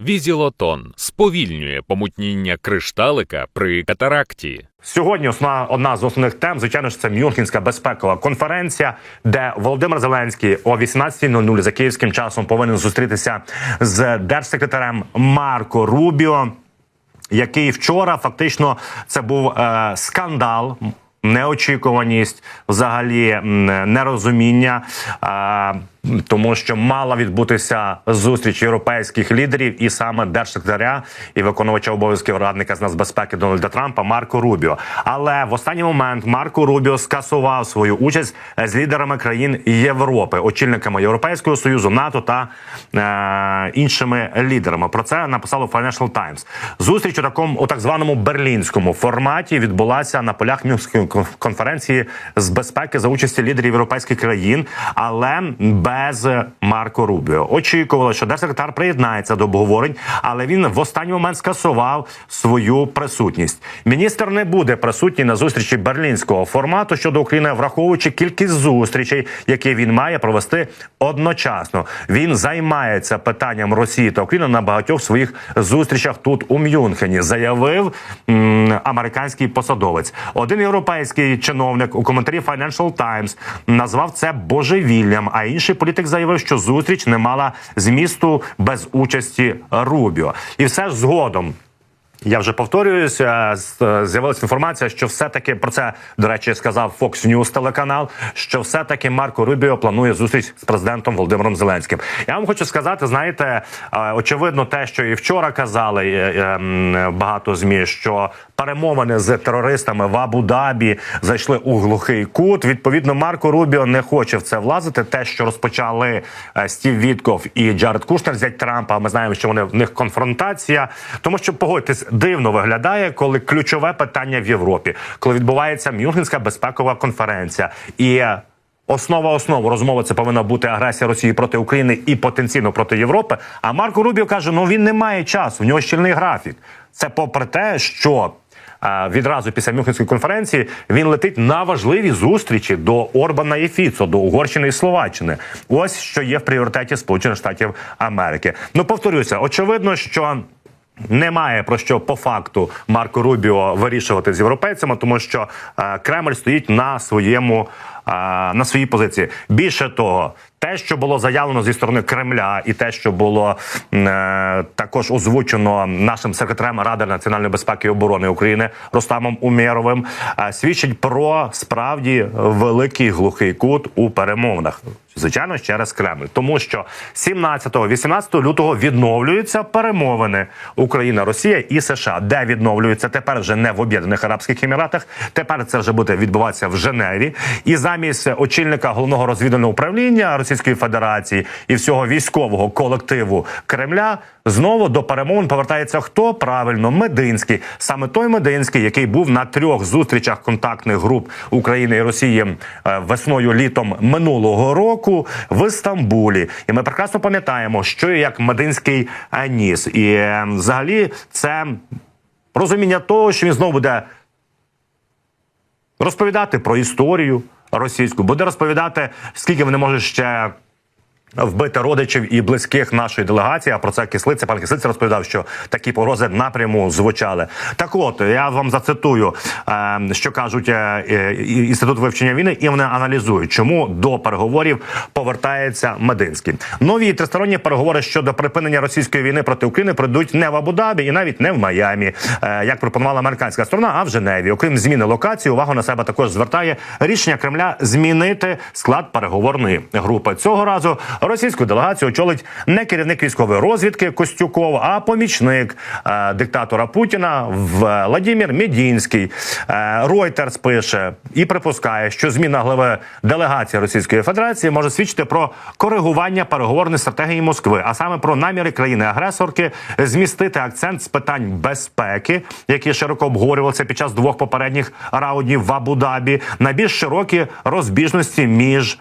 Візілотон сповільнює помутніння кришталика при катаракті. Сьогодні основна одна з основних тем, звичайно ж, це Мюнхенська безпекова конференція, де Володимир Зеленський о 18.00 за київським часом повинен зустрітися з держсекретарем Марко Рубіо, який вчора фактично це був е, скандал. Неочікуваність, взагалі нерозуміння, е, тому що мала відбутися зустріч європейських лідерів і саме держсекретаря і виконувача обов'язків радника з нацбезпеки Дональда Трампа Марко Рубіо. Але в останній момент Марко Рубіо скасував свою участь з лідерами країн Європи, очільниками Європейського союзу, НАТО та е, іншими лідерами. Про це написало Financial Times. Зустріч у такому у так званому берлінському форматі відбулася на полях Мюнхенської конференції з безпеки за участі лідерів європейських країн, але без Марко Рубіо. Очікувало, що держсекретар приєднається до обговорень, але він в останній момент скасував свою присутність. Міністр не буде присутній на зустрічі берлінського формату щодо України, враховуючи кількість зустрічей, які він має провести одночасно. Він займається питанням Росії та України на багатьох своїх зустрічах тут у Мюнхені. Заявив м, американський посадовець. Один європейський чиновник у коментарі Financial Times назвав це божевіллям. А інший політик заявив, що зустріч не мала змісту без участі Рубіо, і все ж згодом. Я вже повторююся. е, З'явилася інформація, що все-таки про це до речі сказав Fox News телеканал. Що все-таки Марко Рубіо планує зустріч з президентом Володимиром Зеленським. Я вам хочу сказати, знаєте, е, очевидно, те, що і вчора казали е, багато змі, що перемовини з терористами в Абу-Дабі зайшли у глухий кут. Відповідно, Марко Рубіо не хоче в це влазити. Те, що розпочали Стів Вітков і Джаред Кушнер, зять Трампа. Ми знаємо, що вони в них конфронтація, тому що погодьтесь, дивно виглядає, коли ключове питання в Європі, коли відбувається Мюнхенська безпекова конференція і. Основа основу розмови це повинна бути агресія Росії проти України і потенційно проти Європи. А Марко Рубіо каже: ну він не має часу, в нього щільний графік. Це попри те, що е, відразу після Мюнхенської конференції він летить на важливі зустрічі до Орбана і Фіцо, до Угорщини і Словаччини. Ось що є в пріоритеті Сполучених Штатів Америки. Ну повторюся, очевидно, що. Немає про що по факту Марко Рубіо вирішувати з європейцями, тому що е, Кремль стоїть на своєму е, на своїй позиції. Більше того, те, що було заявлено зі сторони Кремля, і те, що було е, також озвучено нашим секретарем Ради національної безпеки і оборони України Рустамом Умєровим, е, свідчить про справді великий глухий кут у перемовинах. Звичайно, через Кремль, тому що 17-18 лютого відновлюються перемовини Україна, Росія і США, де відновлюються тепер вже не в Об'єднаних Арабських Еміратах. Тепер це вже буде відбуватися в Женеві. І замість очільника головного розвідувального управління Російської Федерації і всього військового колективу Кремля знову до перемовин повертається хто правильно Мединський, саме той Мединський, який був на трьох зустрічах контактних груп України і Росії е, весною літом минулого року в Істамбулі. І ми прекрасно пам'ятаємо, що як Мединський е, ніс. І е, взагалі це розуміння того, що він знову буде розповідати про історію російську, буде розповідати, скільки вони можуть ще. Вбити родичів і близьких нашої делегації. А про це кислиця. Пан кислиця розповідав, що такі погрози напряму звучали. Так, от я вам зацитую, е, що кажуть е, е, інститут вивчення війни, і вони аналізують, чому до переговорів повертається Мединський. Нові тристоронні переговори щодо припинення російської війни проти України пройдуть не в Абу-Дабі і навіть не в Майамі, е, як пропонувала американська сторона, а в Женеві. Окрім зміни локації, увагу на себе також звертає рішення Кремля змінити склад переговорної групи. Цього разу російську делегацію очолить не керівник військової розвідки Костюков, а помічник е, диктатора Путіна Владимир Медінський. Е, Reuters пише і припускає, що зміна глави делегації Російської Федерації може свідчити про коригування переговорної стратегії Москви, а саме про наміри країни-агресорки змістити акцент з питань безпеки, які широко обговорювалися під час двох попередніх раундів в Абу-Дабі, на більш широкі розбіжності між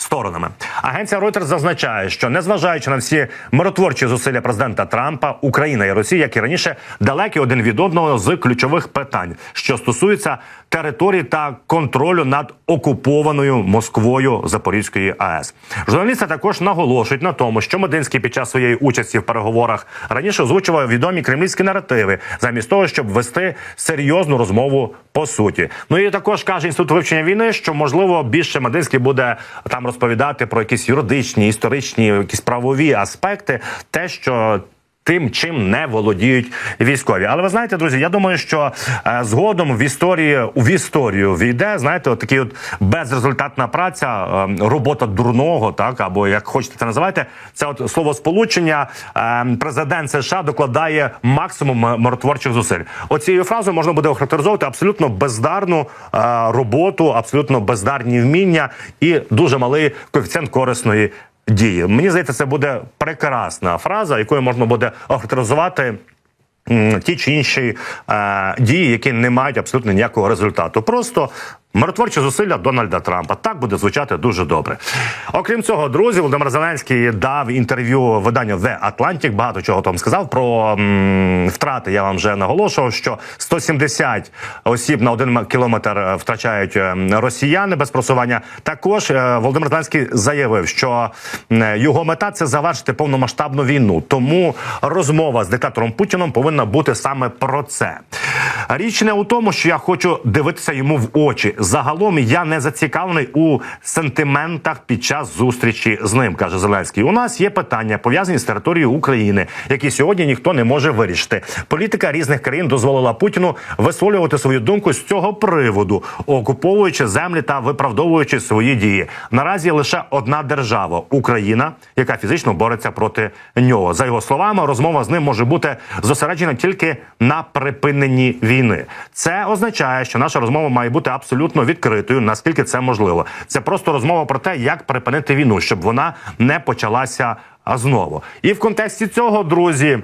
сторонами. Агенція Reuters зазначає, що незважаючи на всі миротворчі зусилля президента Трампа, Україна і Росія, як і раніше, далекі один від одного з ключових питань, що стосуються території та контролю над окупованою Москвою Запорізької АЕС. Журналісти також наголошують на тому, що Мединський під час своєї участі в переговорах раніше озвучував відомі кремлівські наративи, замість того, щоб вести серйозну розмову по суті. Ну і також каже інститут вивчення війни, що можливо більше Мединський буде там розповідати про якісь юридичні, історичні, якісь правові аспекти, те, що. Тим, чим не володіють військові, але ви знаєте, друзі, я думаю, що е, згодом в історії в історію війде, знаєте, от такий от безрезультатна праця, е, робота дурного, так або як хочете це називайте, це от слово сполучення. Е, президент США докладає максимум миротворчих зусиль. Оцією фразою можна буде охарактеризовувати абсолютно бездарну роботу, абсолютно бездарні вміння і дуже малий коефіцієнт корисної дії. Мені здається, це буде прекрасна фраза, якою можна буде охарактеризувати. Ті чи інші е, дії, які не мають абсолютно ніякого результату, просто миротворчі зусилля Дональда Трампа. Так буде звучати дуже добре. Окрім цього, друзі, Володимир Зеленський дав інтерв'ю виданню The Atlantic, Багато чого там сказав про м, втрати. Я вам вже наголошував, що 170 осіб на один кілометр е, втрачають е, росіяни без просування. Також е, Володимир Зеленський заявив, що його мета це завершити повномасштабну війну. Тому розмова з диктатором Путіном повинна бути саме про це. Річ не у тому, що я хочу дивитися йому в очі. Загалом я не зацікавлений у сентиментах під час зустрічі з ним, каже Зеленський. У нас є питання пов'язані з територією України, які сьогодні ніхто не може вирішити. Політика різних країн дозволила Путіну висловлювати свою думку з цього приводу, окуповуючи землі та виправдовуючи свої дії. Наразі лише одна держава Україна, яка фізично бореться проти нього. За його словами, розмова з ним може бути зосереджена тільки на припиненні війни. Це означає, що наша розмова має бути абсолютно відкритою, наскільки це можливо. Це просто розмова про те, як припинити війну, щоб вона не почалася знову. І в контексті цього, друзі.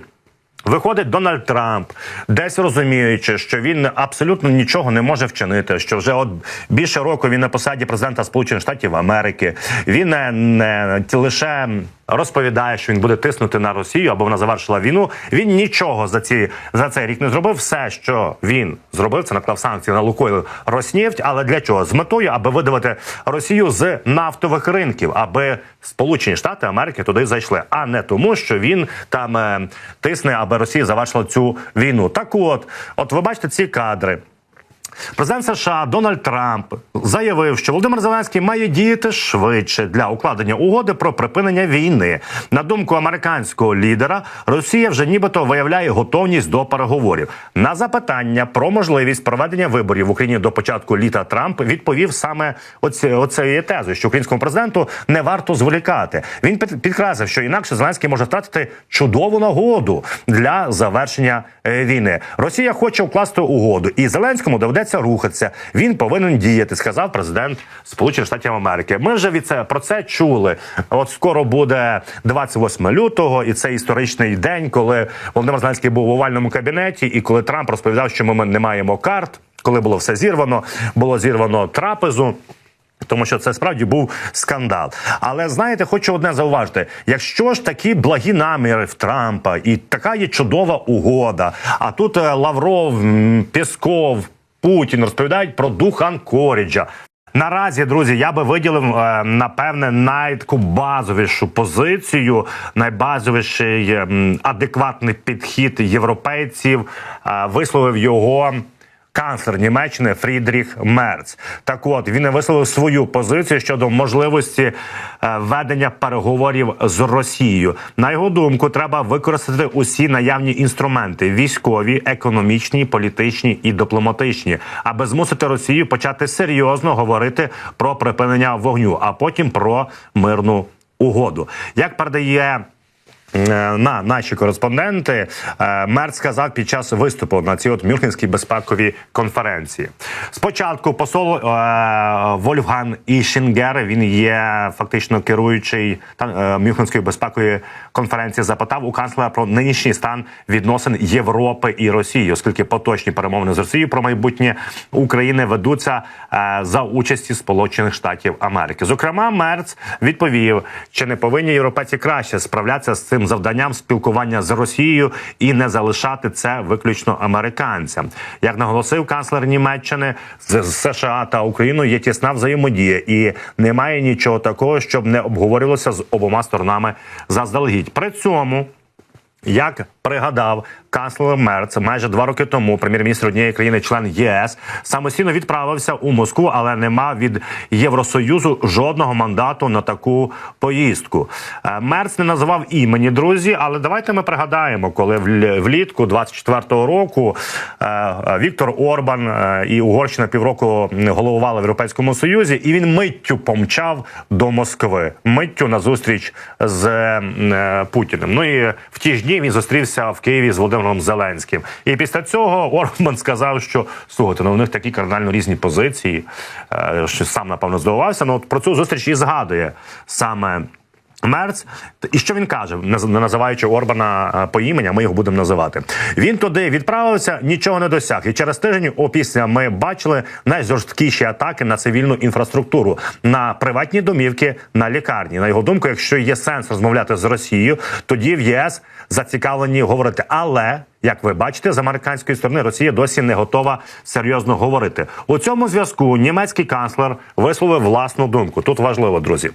Виходить Дональд Трамп, десь розуміючи, що він абсолютно нічого не може вчинити. Що вже от більше року він на посаді президента Сполучених Штатів Америки. Він не, не лише розповідає, що він буде тиснути на Росію або вона завершила війну. Він нічого за ці за цей рік не зробив. Все, що він зробив, це наклав санкції на Лукойл Роснефть. Але для чого? З метою, аби видавити Росію з нафтових ринків, аби Сполучені Штати Америки туди зайшли, а не тому, що він там е, тисне, аби Росія завершила цю війну. Так, от, от ви бачите ці кадри. Президент США Дональд Трамп заявив, що Володимир Зеленський має діяти швидше для укладення угоди про припинення війни. На думку американського лідера, Росія вже нібито виявляє готовність до переговорів. На запитання про можливість проведення виборів в Україні до початку літа Трамп відповів саме оці, оцею тезою, що українському президенту не варто зволікати. Він підкреслив, що інакше Зеленський може втратити чудову нагоду для завершення е, війни. Росія хоче укласти угоду, і Зеленському доведеться рухатися. Він повинен діяти, сказав президент Сполучених Штатів Америки. Ми вже від це про це чули. От скоро буде 28 лютого, і це історичний день, коли Володимир Зеленський був в овальному кабінеті, і коли Трамп розповідав, що ми не маємо карт, коли було все зірвано, було зірвано трапезу. Тому що це справді був скандал. Але знаєте, хочу одне зауважити: якщо ж такі благі наміри в Трампа, і така є чудова угода, а тут е, Лавров, м, Пєсков, Путін розповідають про дух Анкоріджа. Наразі, друзі, я би виділив е, напевне найтку базовішу позицію, найбазовіший адекватний підхід європейців. е, Висловив його канцлер Німеччини Фрідріх Мерц. Так от він висловив свою позицію щодо можливості е, ведення переговорів з Росією. На його думку, треба використати усі наявні інструменти: військові, економічні, політичні і дипломатичні, аби змусити Росію почати серйозно говорити про припинення вогню, а потім про мирну угоду. Як передає на наші кореспонденти. Е, Мерц сказав під час виступу на цій от Мюнхенській безпековій конференції. Спочатку посол е, Вольфган Ішінгер, він є фактично керуючий е, Мюнхенської безпекової конференції, запитав у канцлера про нинішній стан відносин Європи і Росії, оскільки поточні перемовини з Росією про майбутнє України ведуться е, за участі Сполучених Штатів Америки. Зокрема, Мерц відповів, чи не повинні європейці краще справлятися з цим завданням спілкування з Росією і не залишати це виключно американцям. Як наголосив канцлер Німеччини, з США та Україною є тісна взаємодія, і немає нічого такого, щоб не обговорювалося з обома сторонами заздалегідь. При цьому. Як пригадав канцлер Мерц майже два роки тому, прем'єр-міністр однієї країни, член ЄС, самостійно відправився у Москву, але не мав від Євросоюзу жодного мандату на таку поїздку. Е, Мерц не називав імені друзі, але давайте ми пригадаємо, коли влітку 24-го року е, Віктор Орбан е, і Угорщина півроку головували в Європейському Союзі, і він миттю помчав до Москви, миттю на зустріч з Путіним. Ну і в ті ж дні він зустрівся в Києві з Володимиром Зеленським. І після цього Орбан сказав, що слухайте, ну у них такі кардинально різні позиції, е, що сам напевно здивувався. Ну от про цю зустріч і згадує саме. Мерц, і що він каже, не називаючи Орбана е, по імені, ми його будемо називати. Він туди відправився, нічого не досяг. І через тиждень опісля ми бачили найжорсткіші атаки на цивільну інфраструктуру, на приватні домівки, на лікарні. На його думку, якщо є сенс розмовляти з Росією, тоді в ЄС зацікавлені говорити. Але як ви бачите, з американської сторони Росія досі не готова серйозно говорити. У цьому зв'язку німецький канцлер висловив власну думку. Тут важливо, друзі.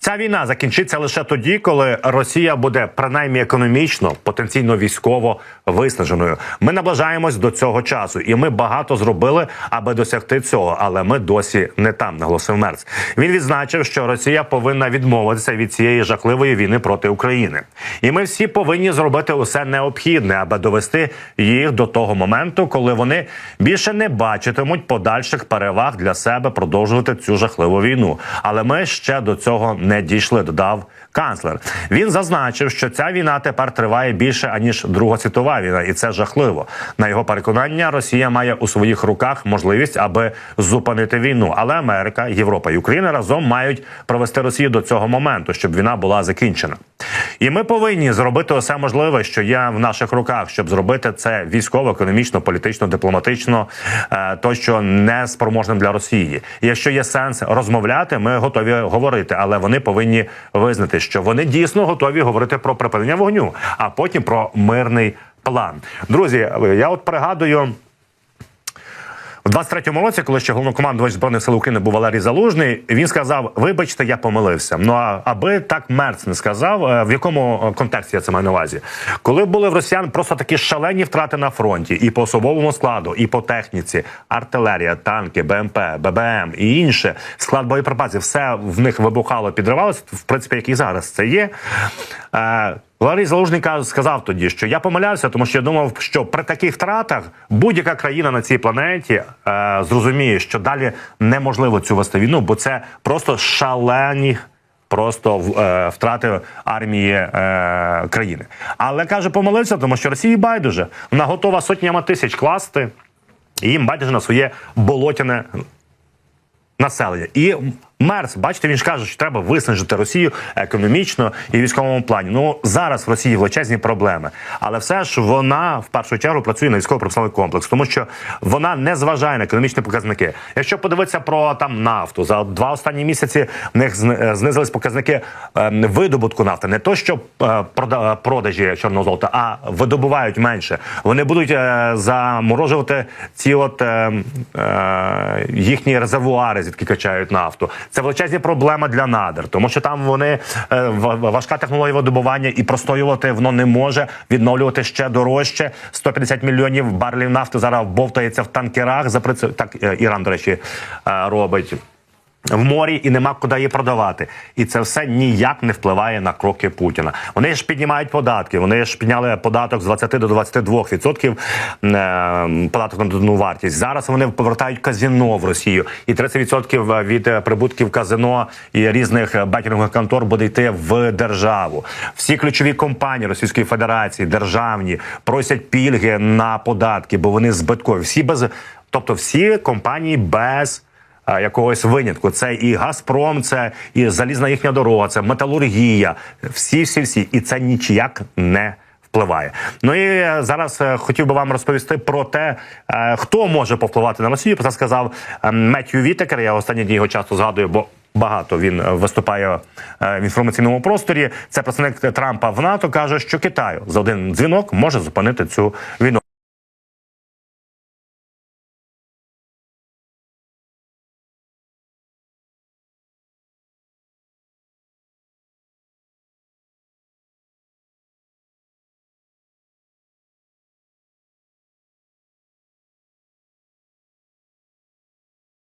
Ця війна закінчиться лише тоді, коли Росія буде принаймні економічно, потенційно військово виснаженою. Ми наближаємось до цього часу, і ми багато зробили, аби досягти цього. Але ми досі не там, наголосив Мерц. Він відзначив, що Росія повинна відмовитися від цієї жахливої війни проти України, і ми всі повинні зробити усе необхідне, аби довести їх до того моменту, коли вони більше не бачитимуть подальших переваг для себе продовжувати цю жахливу війну. Але ми ще до цього не дійшли. Додав канцлер. Він зазначив, що ця війна тепер триває більше аніж Друга світова війна, і це жахливо. На його переконання, Росія має у своїх руках можливість, аби зупинити війну. Але Америка, Європа і Україна разом мають провести Росію до цього моменту, щоб війна була закінчена. І ми повинні зробити усе можливе, що є в наших руках, щоб зробити це військово, економічно, політично, дипломатично, е, тощо не спроможним для Росії. Якщо є сенс розмовляти, ми готові говорити, але вони повинні визнати, що вони дійсно готові говорити про припинення вогню, а потім про мирний план. Друзі, я от пригадую. У 23-му році, коли ще головнокомандувач збройних сил України був Валерій Залужний, він сказав: Вибачте, я помилився. Ну а аби так Мерц не сказав, е, в якому е, контексті я це маю на увазі, коли були в росіян просто такі шалені втрати на фронті, і по особовому складу, і по техніці, артилерія, танки, БМП, ББМ і інше склад боєприпасів, все в них вибухало, підривалося. В принципі, як і зараз це є. Валерій Залужний сказав тоді, що я помилявся, тому що я думав, що при таких втратах будь-яка країна на цій планеті е, зрозуміє, що далі неможливо цю вести війну, бо це просто шалені. Просто е, втрати армії е, країни, але каже, помилився, тому що Росії байдуже вона готова сотнями тисяч класти, і їм байдуже на своє болотяне населення. І Мерс, бачите, він ж каже, що треба виснажити Росію економічно і військовому плані. Ну зараз в Росії величезні проблеми, але все ж вона в першу чергу працює на військово-промисловий комплекс, тому що вона не зважає на економічні показники. Якщо подивитися про там нафту, за два останні місяці в них зни- знизились показники е, видобутку нафти, не то що е, прода- продажі чорного золота, а видобувають менше. Вони будуть е, заморожувати ці от е, е, їхні резервуари, звідки качають нафту. Це величезні проблема для надр, тому що там вони е, важка технологія видобування і простоювати воно не може відновлювати ще дорожче. 150 мільйонів барелів нафти зараз бовтається в танкерах. За так е, Іран, до речі, е, робить. В морі і нема куди її продавати. І це все ніяк не впливає на кроки Путіна. Вони ж піднімають податки. Вони ж підняли податок з 20 до 22 відсотків е, податок на додану вартість. Зараз вони повертають казино в Росію, і 30 відсотків від е, прибутків казино і різних е, бетінгових контор буде йти в державу. Всі ключові компанії Російської Федерації, державні, просять пільги на податки, бо вони збиткові. Всі без, тобто всі компанії без якогось винятку. Це і Газпром, це і залізна їхня дорога, це металургія. Всі, всі, всі. І це нічяк не впливає. Ну і е, зараз е, хотів би вам розповісти про те, е, хто може повпливати на Росію. Про це сказав е, Меттью Вітекер. Я останні дні його часто згадую, бо. Багато він е, виступає е, в інформаційному просторі. Це представник Трампа в НАТО каже, що Китаю за один дзвінок може зупинити цю війну.